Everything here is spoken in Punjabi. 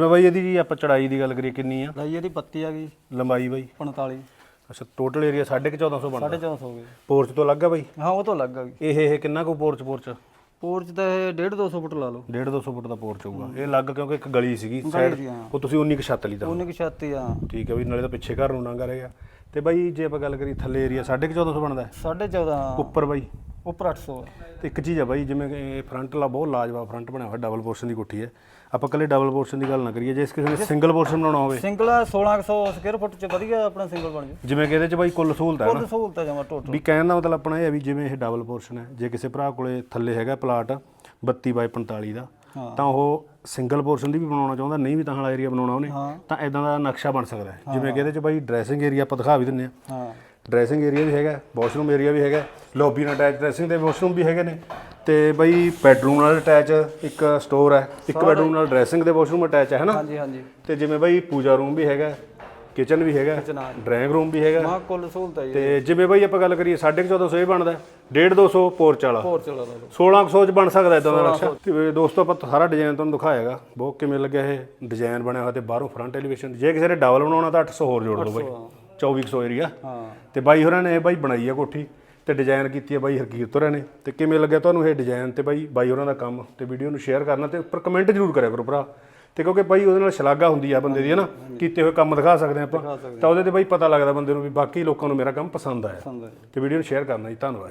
ਮੈਂ ਬਾਈ ਇਹਦੀ ਜੀ ਆਪਾਂ ਚੜਾਈ ਦੀ ਗੱਲ ਕਰੀਏ ਕਿੰਨੀ ਆ? ਲਈ ਇਹਦੀ ਪੱਤੀ ਆ ਗਈ। ਲੰਬਾਈ ਬਾਈ। 45 ਅੱਛਾ ਟੋਟਲ ਏਰੀਆ 1450 ਬਣਦਾ। 450 ਹੋ ਗਈ। ਪੋਰਚ ਤੋਂ ਲੱਗਾ ਬਾਈ? ਹਾਂ ਉਹ ਤੋਂ ਲੱਗ ਗਈ। ਇਹ ਇਹ ਕਿੰਨਾ ਕੁ ਪੋਰਚ ਪੋਰਚ ਪੋਰਚ ਤਾਂ ਇਹ 1.5 200 ਫੁੱਟ ਲਾ ਲਓ। 1.5 200 ਫੁੱਟ ਦਾ ਪੋਰਚ ਹੋਊਗਾ। ਇਹ ਲੱਗ ਕਿਉਂਕਿ ਇੱਕ ਗਲੀ ਸੀਗੀ ਗਲੀ ਸਾਈਡ ਸੀ, ਹਾਂ। ਉਹ ਤੁਸੀਂ 19 ਕੁ ਛੱਤ ਲਈ ਦਾ ਉਹਨੇ ਕਿ ਛਾਤੀ ਆ। ਠੀਕ ਹੈ ਵੀ ਨਾਲੇ ਤਾਂ ਪਿੱਛੇ ਘਰ ਨੂੰ ਨੰਗਾ ਰਹੇਗਾ ਤੇ ਬਾਈ ਜੇ ਆਪਾਂ ਗੱਲ ਕਰੀ ਥੱਲੇ ਏਰੀਆ 1450 ਬਣਦਾ। ਹੈ 14.5 ਉੱਪਰ ਬਾਈ। ਉੱਪਰ 800 ਆ। ਤੇ ਇੱਕ ਚੀਜ਼ ਆ ਬਾਈ ਜਿਵੇਂ ਇਹ ਫਰੰਟ ਲਾ ਬਹੁਤ ਲਾਜਵਾਬ ਫਰੰਟ ਬਣਿਆ ਹੋਇਆ ਡਬਲ ਪੋਰਸ਼ਨ ਦੀ ਕੋਠੀ ਹੈ। ਆਪਾਂ ਕੱਲੇ ਡਬਲ ਪੋਰਸ਼ਨ ਦੀ ਗੱਲ ਨਾ ਕਰੀਏ ਜੇ ਇਸ ਕਿਸੇ ਨੇ ਸਿੰਗਲ ਪੋਰਸ਼ਨ ਬਣਾਉਣਾ ਹੋਵੇ। ਸਿੰਗਲ ਆ 1600 ਸਕੁਅਰ ਫੁੱਟ ਚ ਵਧੀਆ ਆਪਣਾ ਸਿੰਗਲ ਬਣ ਜੂ ਜਿਵੇਂ ਕਿ ਇਹਦੇ ਚ ਬਾਈ ਕੁੱਲ ਸਹੂਲਤ ਹੈ ਨਾ। ਕੁੱਲ ਸਹੂਲਤਾਂ ਜਮਾ ਟੋਟਲ ਵੀ ਕਹਿਣ ਦਾ ਮਤਲਬ ਆਪਣਾ ਇਹ ਹੈ ਵੀ ਜਿਵੇਂ ਇਹ ਡਬਲ ਪੋਰਸ਼ਨ ਹੈ ਜੇ ਕਿਸੇ ਭਰਾ ਕੋਲੇ ਥੱਲੇ ਹੈਗਾ ਪਲਾਟ 32 ਬਾਈ 45 ਦਾ ਹਾਂ। ਤਾਂ ਉਹ ਸਿੰਗਲ ਪੋਰਸ਼ਨ ਦੀ ਵੀ ਬਣਾਉਣਾ ਚਾਹੁੰਦਾ ਨਹੀਂ ਵੀ ਤਾਂ ਵਾਲਾ ਏਰੀਆ ਬਣਾਉਣਾ ਉਹਨੇ ਹਾਂ। ਤਾਂ ਇਦਾਂ ਦਾ ਨਕਸ਼ਾ ਬਣ ਸਕਦਾ ਹੈ। ਜਿਵੇਂ ਕਿ ਇਹਦੇ ਚ ਬਾਈ ਡਰੈਸਿੰਗ ਏਰੀਆ ਆਪਾਂ ਦਿਖਾ ਵੀ ਦਿੰਨੇ ਆ ਹਾਂ। ਡਰੈਸਿੰਗ ਏਰੀਆ ਵੀ ਹੈਗਾ ਵਾਸ਼ਰੂਮ ਏਰੀਆ ਵੀ ਹੈਗਾ ਲੌਬੀ ਨਾਲ ਅਟੈਚ ਡਰੈਸਿੰਗ ਦੇ ਵਾਸ਼ਰੂਮ ਵੀ ਹੈਗੇ ਨੇ। ਤੇ ਬਈ ਬੈਡਰੂਮ ਨਾਲ ਅਟੈਚ ਇੱਕ ਸਟੋਰ ਹੈ ਇੱਕ ਬੈਡਰੂਮ ਨਾਲ ਡਰੈਸਿੰਗ ਦੇ ਵਾਸ਼ਰੂਮ ਅਟੈਚ ਹੈ ਹਨਾ? ਹਾਂਜੀ ਹਾਂਜੀ। ਤੇ ਜਿਵੇਂ ਬਈ ਪੂਜਾ ਰੂਮ ਵੀ ਹੈਗਾ ਕਿਚਨ ਵੀ ਹੈਗਾ। ਡਰਾਇੰਗ ਰੂਮ ਵੀ ਹੈਗਾ। ਮਾ ਕੁੱਲ ਸਹੂਲਤਾਂ ਜੀ ਤੇ ਜਿਵੇਂ ਬਈ ਆਪਾਂ ਗੱਲ ਕਰੀਏ 1450 ਇਹ ਬਣਦਾ 1.5 200 ਪੋਰਚ ਵਾਲਾ। ਹੋਰ ਚਲਾ ਲਓ। 1600 ਚ ਬਣ ਸਕਦਾ ਇਦਾਂ ਦਾ ਨਕਸ਼ਾ। ਤੇ ਦੋਸਤੋ ਆਪਾਂ ਸਾਰਾ ਡਿਜ਼ਾਈਨ ਤੁਹਾਨੂੰ ਦਿਖਾਇਆਗਾ ਬਹੁਤ ਕਿਵੇਂ ਲੱਗਿਆ ਇਹ ਡਿਜ਼ਾਈਨ ਬਣਿਆ ਹੋਇਆ ਤੇ ਬਾਹਰੋਂ ਫਰੰਟ ਐਲੀਵੇਸ਼ਨ ਜੇ ਕਿਸੇ ਨੇ ਡਬਲ ਬਣਾਉਣਾ ਤਾਂ 800 ਹੋਰ ਜੋੜ ਦਿਓ ਬਾਈ। 2400 ਏਰੀਆ ਹਾਂ। ਤੇ ਬਾਈ ਹੋਰਾਂ ਨੇ ਇਹ ਬਾਈ ਬਣਾਈ ਆ ਕੋਠੀ ਤੇ ਡਿਜ਼ਾਈਨ ਕੀਤੀ ਆ ਬਾਈ ਹਰਕੀਰਤ ਹੋਰਾਂ ਨੇ। ਤੇ ਕਿਵੇਂ ਲੱਗਿਆ ਤੁਹਾਨੂੰ ਇਹ ਡਿਜ਼ਾਈਨ ਤੇ ਬਾਈ ਬਾਈ ਹੋਰਾਂ ਦਾ ਕੰਮ? ਤੇ ਵੀਡੀਓ ਨੂੰ ਸ਼ੇਅਰ ਕਰਨਾ ਤੇ ਉੱਪਰ ਕਮੈਂਟ ਜ਼ਰੂਰ ਕਰਿਆ ਕਰੋ ਭਰਾ। ਤੇ ਕਿਉਂਕਿ ਬਾਈ ਉਹਦੇ ਨਾਲ ਸ਼ਲਾਘਾ ਹੁੰਦੀ ਆ ਬੰਦੇ ਦੀ ਹਨਾ ਕੀਤੇ ਹੋਏ ਕੰਮ ਦਿਖਾ ਸਕਦੇ ਆਪਾਂ। ਤਾਂ ਉਹਦੇ ਤੇ ਬਾਈ ਪਤਾ ਲੱਗਦਾ ਬੰਦੇ ਨੂੰ ਵੀ ਬਾਕੀ ਲੋਕਾਂ ਨੂੰ ਮੇਰਾ ਕੰਮ ਪਸੰਦ ਆਇਆ। ਹੈ ਤੇ ਵੀਡੀਓ ਨੂੰ ਸ਼ੇਅਰ ਕਰਨਾ ਜੀ ਧੰਨਵਾਦ।